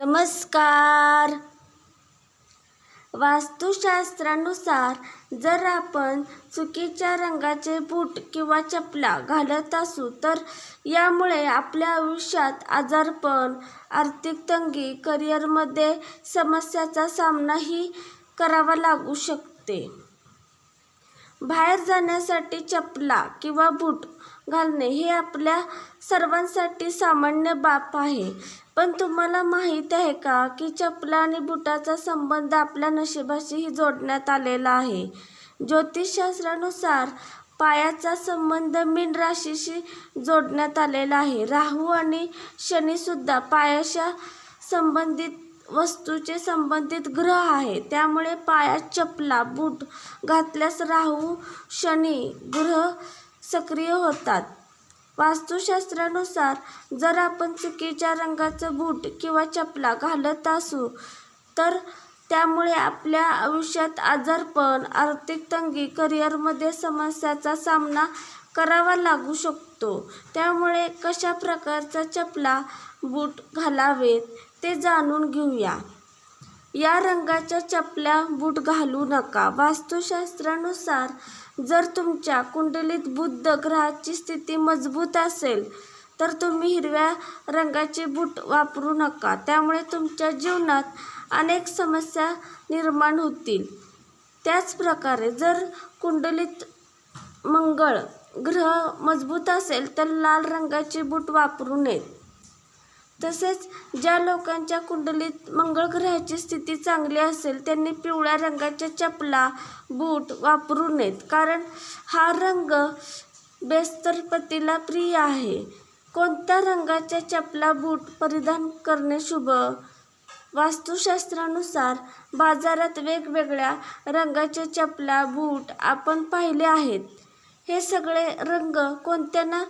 नमस्कार. वास्तुशास्त्रानुसार जर आपण चुकीच्या रंगाचे बूट किंवा चपला घालत असू तर यामुळे आपल्या आयुष्यात आजारपण आर्थिक तंगी करिअरमध्ये समस्याचा सामनाही करावा लागू शकते. बाहेर जाण्यासाठी चपला किंवा बूट घालणे हे आपल्या सर्वांसाठी सामान्य बाब आहे. पण तुम्हाला माहीत आहे का की चपला आणि बुटाचा संबंध आपल्या नशिबाशीही जोडण्यात आलेला आहे? ज्योतिषशास्त्रानुसार पायाचा संबंध मीन राशीशी जोडण्यात आलेला आहे. राहू आणि शनीसुद्धा पायाच्या संबंधित वस्तूचे संबंधित ग्रह आहे. त्यामुळे पायात चपला बूट घातल्यास राहू शनी ग्रह सक्रिय होतात. वास्तुशास्त्रानुसार जर आपण चुकीच्या रंगाचं बूट किंवा चपला घालत असू तर त्यामुळे आपल्या आयुष्यात आजारपण आर्थिक तंगी करिअरमध्ये समस्याचा सामना करावा लागू शकतो. त्यामुळे कशा प्रकारचा चपला बूट घालावेत? ते जाणून घेऊया. या रंगाच्या चपल्या बूट घालू नका. वास्तुशास्त्रानुसार जर तुमच्या कुंडलीत बुद्ध ग्रहाची स्थिती मजबूत असेल तर तुम्ही हिरव्या रंगाचे बूट वापरू नका. त्यामुळे तुमच्या जीवनात अनेक समस्या निर्माण होतील. त्याचप्रकारे जर कुंडलीत मंगळ ग्रह मजबूत असेल तर लाल रंगाचे बूट वापरू नयेत तसेच ज्या लोकांच्या कुंडलीत मंगळ ग्रहाची स्थिती चांगली असेल त्यांनी पिवळ्या रंगाच्या चपला बूट वापरू नयेत. कारण हा रंग बेस्तरपतीला प्रिय आहे. कोणत्या रंगाच्या चपला बूट परिधान करणे शुभ? वास्तुशास्त्रानुसार बाजारात वेगवेगळ्या रंगाच्या चपला बूट आपण पाहिले आहेत. हे सगळे रंग कोणत्या ना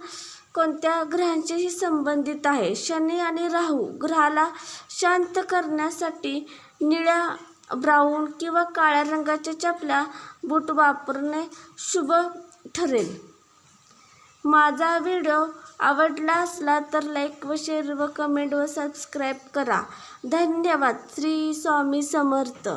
कोणत्या ग्रहांशीही संबंधित आहे? शनी आणि राहू ग्रहाला शांत करण्यासाठी निळ्या ब्राऊन किंवा काळ्या रंगाच्या चपल्या बूट वापरणे शुभ ठरेल. माझा व्हिडिओ आवडला असला तर लाईक व शेअर व कमेंट व सबस्क्राईब करा. धन्यवाद. श्री स्वामी समर्थ.